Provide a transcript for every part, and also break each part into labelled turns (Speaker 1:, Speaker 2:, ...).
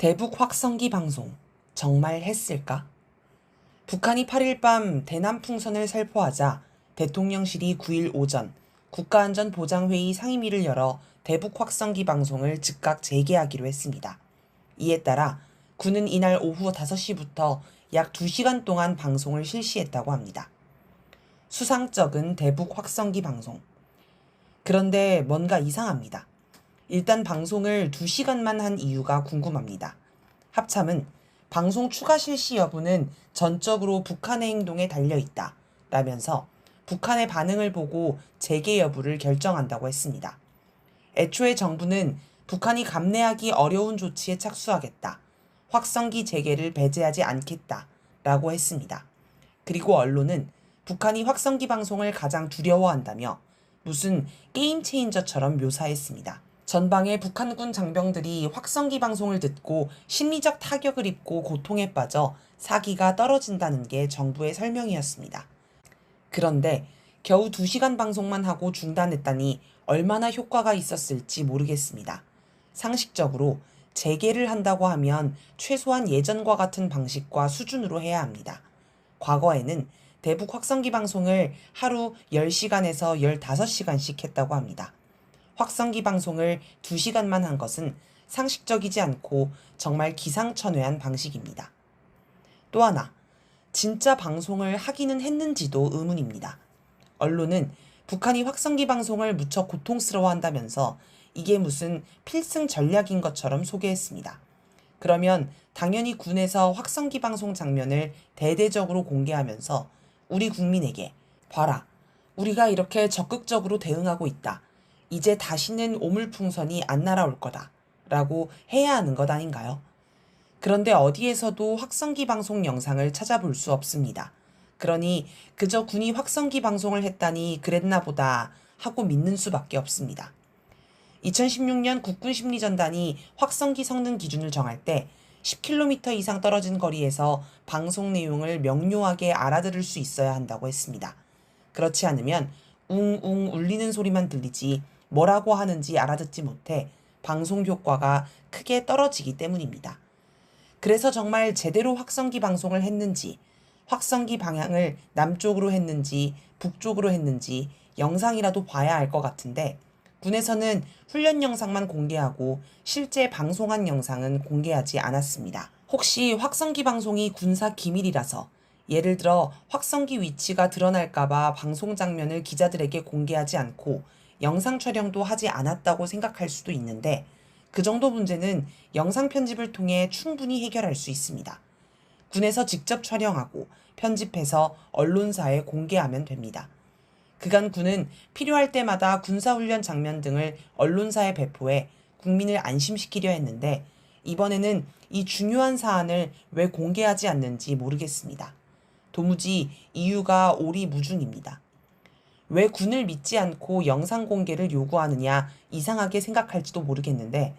Speaker 1: 대북 확성기 방송 정말 했을까? 북한이 8일 밤 대남 풍선을 살포하자 대통령실이 9일 오전 국가안전보장회의 상임위를 열어 대북 확성기 방송을 즉각 재개하기로 했습니다. 이에 따라 군은 이날 오후 5시부터 약 2시간 동안 방송을 실시했다고 합니다. 수상적은 대북 확성기 방송. 그런데 뭔가 이상합니다. 일단 방송을 2시간만 한 이유가 궁금합니다. 합참은 방송 추가 실시 여부는 전적으로 북한의 행동에 달려 있다. 라면서 북한의 반응을 보고 재개 여부를 결정한다고 했습니다. 애초에 정부는 북한이 감내하기 어려운 조치에 착수하겠다. 확성기 재개를 배제하지 않겠다. 라고 했습니다. 그리고 언론은 북한이 확성기 방송을 가장 두려워한다며 무슨 게임 체인저처럼 묘사했습니다. 전방의 북한군 장병들이 확성기 방송을 듣고 심리적 타격을 입고 고통에 빠져 사기가 떨어진다는 게 정부의 설명이었습니다. 그런데 겨우 2시간 방송만 하고 중단했다니 얼마나 효과가 있었을지 모르겠습니다. 상식적으로 재개를 한다고 하면 최소한 예전과 같은 방식과 수준으로 해야 합니다. 과거에는 대북 확성기 방송을 하루 10시간에서 15시간씩 했다고 합니다. 확성기 방송을 2시간만 한 것은 상식적이지 않고 정말 기상천외한 방식입니다. 또 하나, 진짜 방송을 하기는 했는지도 의문입니다. 언론은 북한이 확성기 방송을 무척 고통스러워 한다면서 이게 무슨 필승 전략인 것처럼 소개했습니다. 그러면 당연히 군에서 확성기 방송 장면을 대대적으로 공개하면서 우리 국민에게 봐라. 우리가 이렇게 적극적으로 대응하고 있다. 이제 다시는 오물풍선이 안 날아올 거다. 라고 해야 하는 것 아닌가요? 그런데 어디에서도 확성기 방송 영상을 찾아볼 수 없습니다. 그러니 그저 군이 확성기 방송을 했다니 그랬나 보다 하고 믿는 수밖에 없습니다. 2016년 국군 심리전단이 확성기 성능 기준을 정할 때 10km 이상 떨어진 거리에서 방송 내용을 명료하게 알아들을 수 있어야 한다고 했습니다. 그렇지 않으면 웅웅 울리는 소리만 들리지 뭐라고 하는지 알아듣지 못해 방송 효과가 크게 떨어지기 때문입니다. 그래서 정말 제대로 확성기 방송을 했는지, 확성기 방향을 남쪽으로 했는지, 북쪽으로 했는지 영상이라도 봐야 알 것 같은데, 군에서는 훈련 영상만 공개하고 실제 방송한 영상은 공개하지 않았습니다. 혹시 확성기 방송이 군사 기밀이라서 예를 들어 확성기 위치가 드러날까봐 방송 장면을 기자들에게 공개하지 않고 영상 촬영도 하지 않았다고 생각할 수도 있는데 그 정도 문제는 영상 편집을 통해 충분히 해결할 수 있습니다. 군에서 직접 촬영하고 편집해서 언론사에 공개하면 됩니다. 그간 군은 필요할 때마다 군사훈련 장면 등을 언론사에 배포해 국민을 안심시키려 했는데 이번에는 이 중요한 사안을 왜 공개하지 않는지 모르겠습니다. 도무지 이유가 오리무중입니다. 왜 군을 믿지 않고 영상 공개를 요구하느냐 이상하게 생각할지도 모르겠는데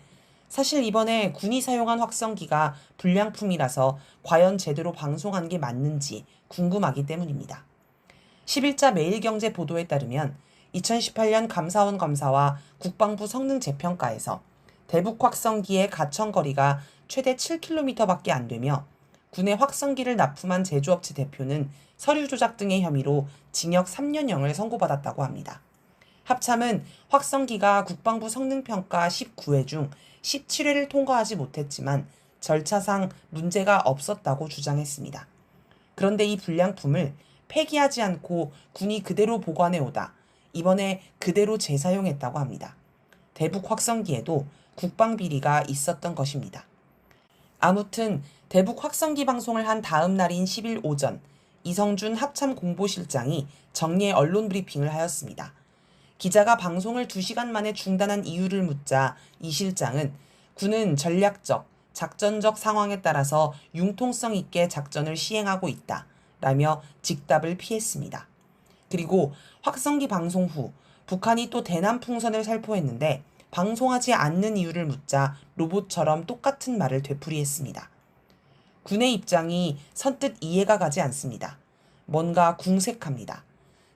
Speaker 1: 사실 이번에 군이 사용한 확성기가 불량품이라서 과연 제대로 방송한 게 맞는지 궁금하기 때문입니다. 11자 매일경제 보도에 따르면 2018년 감사원 검사와 국방부 성능 재평가에서 대북 확성기의 가청 거리가 최대 7km밖에 안 되며 군의 확성기를 납품한 제조업체 대표는 서류 조작 등의 혐의로 징역 3년형을 선고받았다고 합니다. 합참은 확성기가 국방부 성능평가 19회 중 17회를 통과하지 못했지만 절차상 문제가 없었다고 주장했습니다. 그런데 이 불량품을 폐기하지 않고 군이 그대로 보관해 오다 이번에 그대로 재사용했다고 합니다. 대북 확성기에도 국방 비리가 있었던 것입니다. 아무튼 대북 확성기 방송을 한 다음 날인 10일 오전 이성준 합참 공보실장이 정례 언론 브리핑을 하였습니다. 기자가 방송을 2시간 만에 중단한 이유를 묻자 이 실장은 군은 전략적, 작전적 상황에 따라서 융통성 있게 작전을 시행하고 있다. 라며 직답을 피했습니다. 그리고 확성기 방송 후 북한이 또 대남 풍선을 살포했는데 방송하지 않는 이유를 묻자 로봇처럼 똑같은 말을 되풀이했습니다. 군의 입장이 선뜻 이해가 가지 않습니다. 뭔가 궁색합니다.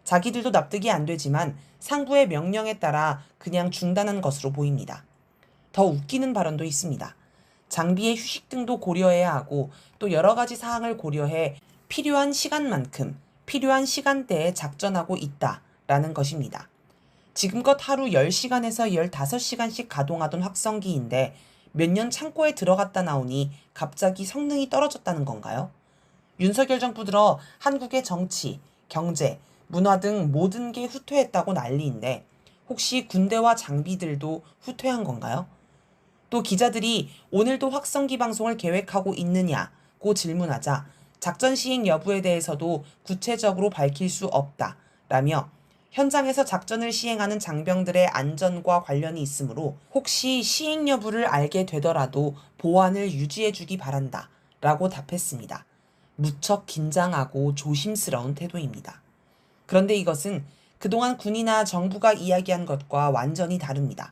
Speaker 1: 자기들도 납득이 안 되지만 상부의 명령에 따라 그냥 중단한 것으로 보입니다. 더 웃기는 발언도 있습니다. 장비의 휴식 등도 고려해야 하고 또 여러 가지 사항을 고려해 필요한 시간만큼 필요한 시간대에 작전하고 있다 라는 것입니다. 지금껏 하루 10시간에서 15시간씩 가동하던 확성기인데 몇 년 창고에 들어갔다 나오니 갑자기 성능이 떨어졌다는 건가요? 윤석열 정부 들어 한국의 정치, 경제, 문화 등 모든 게 후퇴했다고 난리인데 혹시 군대와 장비들도 후퇴한 건가요? 또 기자들이 오늘도 확성기 방송을 계획하고 있느냐고 질문하자 작전 시행 여부에 대해서도 구체적으로 밝힐 수 없다. 라며 현장에서 작전을 시행하는 장병들의 안전과 관련이 있으므로 혹시 시행 여부를 알게 되더라도 보안을 유지해 주기 바란다. 라고 답했습니다. 무척 긴장하고 조심스러운 태도입니다. 그런데 이것은 그동안 군이나 정부가 이야기한 것과 완전히 다릅니다.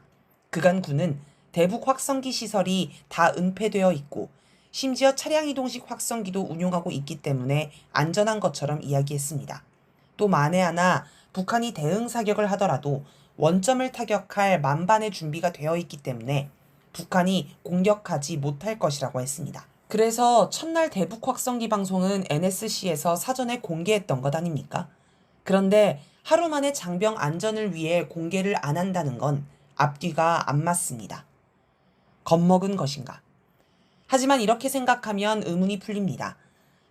Speaker 1: 그간 군은 대북 확성기 시설이 다 은폐되어 있고 심지어 차량 이동식 확성기도 운용하고 있기 때문에 안전한 것처럼 이야기했습니다. 또 만에 하나 북한이 대응 사격을 하더라도 원점을 타격할 만반의 준비가 되어 있기 때문에 북한이 공격하지 못할 것이라고 했습니다. 그래서 첫날 대북 확성기 방송은 NSC에서 사전에 공개했던 것 아닙니까? 그런데 하루 만에 장병 안전을 위해 공개를 안 한다는 건 앞뒤가 안 맞습니다. 겁먹은 것인가? 하지만 이렇게 생각하면 의문이 풀립니다.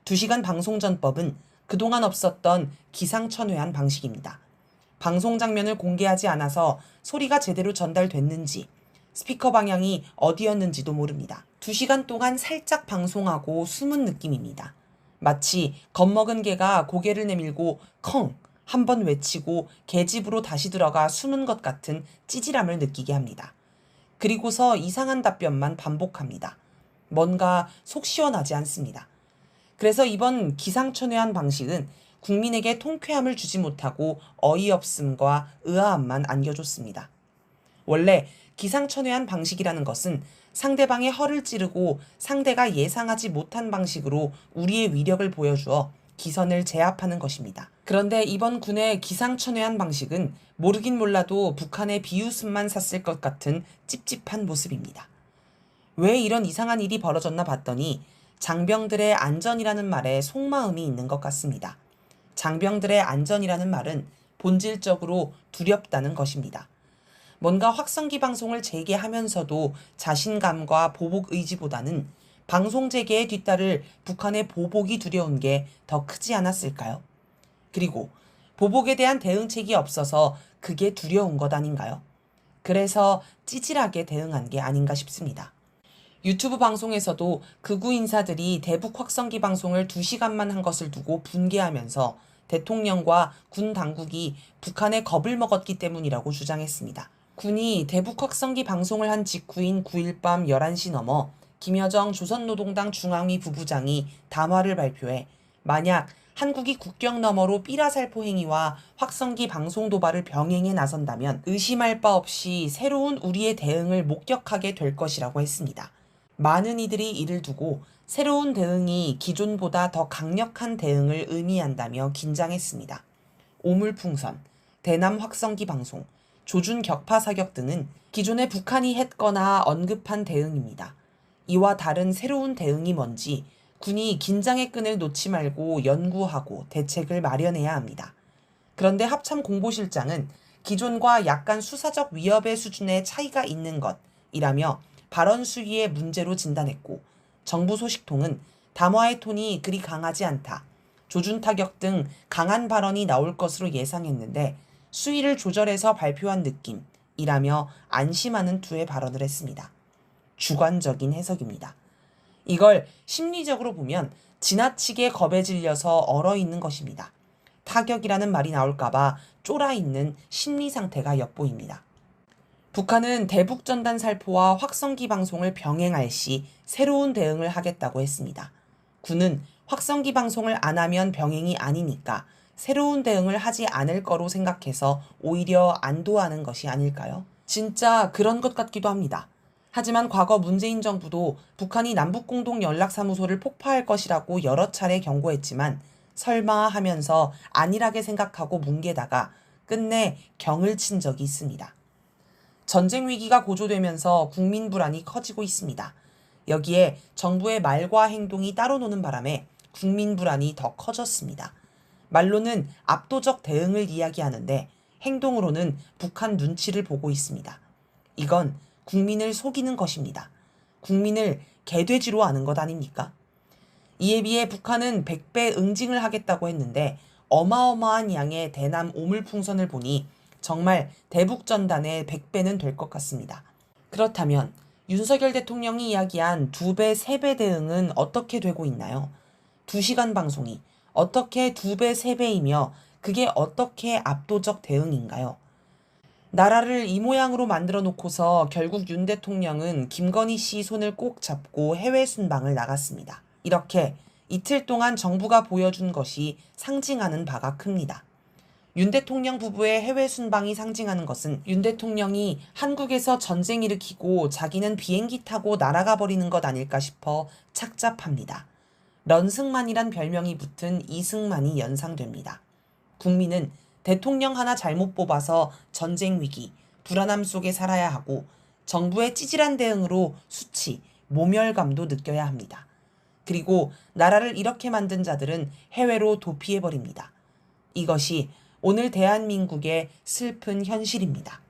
Speaker 1: 2시간 방송 전법은 그동안 없었던 기상천외한 방식입니다. 방송 장면을 공개하지 않아서 소리가 제대로 전달됐는지 스피커 방향이 어디였는지도 모릅니다. 2시간 동안 살짝 방송하고 숨은 느낌입니다. 마치 겁먹은 개가 고개를 내밀고 컹 한 번 외치고 개집으로 다시 들어가 숨은 것 같은 찌질함을 느끼게 합니다. 그리고서 이상한 답변만 반복합니다. 뭔가 속 시원하지 않습니다. 그래서 이번 기상천외한 방식은 국민에게 통쾌함을 주지 못하고 어이없음과 의아함만 안겨줬습니다. 원래 기상천외한 방식이라는 것은 상대방의 허를 찌르고 상대가 예상하지 못한 방식으로 우리의 위력을 보여주어 기선을 제압하는 것입니다. 그런데 이번 군의 기상천외한 방식은 모르긴 몰라도 북한의 비웃음만 샀을 것 같은 찝찝한 모습입니다. 왜 이런 이상한 일이 벌어졌나 봤더니 장병들의 안전이라는 말에 속마음이 있는 것 같습니다. 장병들의 안전이라는 말은 본질적으로 두렵다는 것입니다. 뭔가 확성기 방송을 재개하면서도 자신감과 보복 의지보다는 방송 재개에 뒤따를 북한의 보복이 두려운 게 더 크지 않았을까요? 그리고 보복에 대한 대응책이 없어서 그게 두려운 것 아닌가요? 그래서 찌질하게 대응한 게 아닌가 싶습니다. 유튜브 방송에서도 극우 인사들이 대북 확성기 방송을 2시간만 한 것을 두고 분개하면서 대통령과 군 당국이 북한에 겁을 먹었기 때문이라고 주장했습니다. 군이 대북 확성기 방송을 한 직후인 9일 밤 11시 넘어 김여정 조선노동당 중앙위 부부장이 담화를 발표해 만약 한국이 국경 너머로 삐라살포 행위와 확성기 방송 도발을 병행해 나선다면 의심할 바 없이 새로운 우리의 대응을 목격하게 될 것이라고 했습니다. 많은 이들이 이를 두고 새로운 대응이 기존보다 더 강력한 대응을 의미한다며 긴장했습니다. 오물풍선, 대남 확성기 방송, 조준 격파 사격 등은 기존에 북한이 했거나 언급한 대응입니다. 이와 다른 새로운 대응이 뭔지 군이 긴장의 끈을 놓지 말고 연구하고 대책을 마련해야 합니다. 그런데 합참 공보실장은 기존과 약간 수사적 위협의 수준의 차이가 있는 것이라며 발언 수위의 문제로 진단했고 정부 소식통은 담화의 톤이 그리 강하지 않다. 조준 타격 등 강한 발언이 나올 것으로 예상했는데 수위를 조절해서 발표한 느낌이라며 안심하는 투의 발언을 했습니다. 주관적인 해석입니다. 이걸 심리적으로 보면 지나치게 겁에 질려서 얼어 있는 것입니다. 타격이라는 말이 나올까봐 쫄아 있는 심리 상태가 엿보입니다. 북한은 대북 전단 살포와 확성기 방송을 병행할 시 새로운 대응을 하겠다고 했습니다. 군은 확성기 방송을 안 하면 병행이 아니니까 새로운 대응을 하지 않을 거로 생각해서 오히려 안도하는 것이 아닐까요? 진짜 그런 것 같기도 합니다. 하지만 과거 문재인 정부도 북한이 남북공동연락사무소를 폭파할 것이라고 여러 차례 경고했지만 설마 하면서 안일하게 생각하고 뭉개다가 끝내 경을 친 적이 있습니다. 전쟁 위기가 고조되면서 국민 불안이 커지고 있습니다. 여기에 정부의 말과 행동이 따로 노는 바람에 국민 불안이 더 커졌습니다. 말로는 압도적 대응을 이야기하는데 행동으로는 북한 눈치를 보고 있습니다. 이건 국민을 속이는 것입니다. 국민을 개돼지로 아는 것 아닙니까? 이에 비해 북한은 100배 응징을 하겠다고 했는데 어마어마한 양의 대남 오물풍선을 보니 정말 대북전단의 100배는 될 것 같습니다. 그렇다면 윤석열 대통령이 이야기한 2배, 3배 대응은 어떻게 되고 있나요? 2시간 방송이 어떻게 2배, 3배이며 그게 어떻게 압도적 대응인가요? 나라를 이 모양으로 만들어 놓고서 결국 윤 대통령은 김건희 씨 손을 꼭 잡고 해외 순방을 나갔습니다. 이렇게 이틀 동안 정부가 보여준 것이 상징하는 바가 큽니다. 윤 대통령 부부의 해외 순방이 상징하는 것은 윤 대통령이 한국에서 전쟁 일으키고 자기는 비행기 타고 날아가 버리는 것 아닐까 싶어 착잡합니다. 런승만이란 별명이 붙은 이승만이 연상됩니다. 국민은 대통령 하나 잘못 뽑아서 전쟁 위기, 불안함 속에 살아야 하고 정부의 찌질한 대응으로 수치, 모멸감도 느껴야 합니다. 그리고 나라를 이렇게 만든 자들은 해외로 도피해버립니다. 이것이 오늘 대한민국의 슬픈 현실입니다.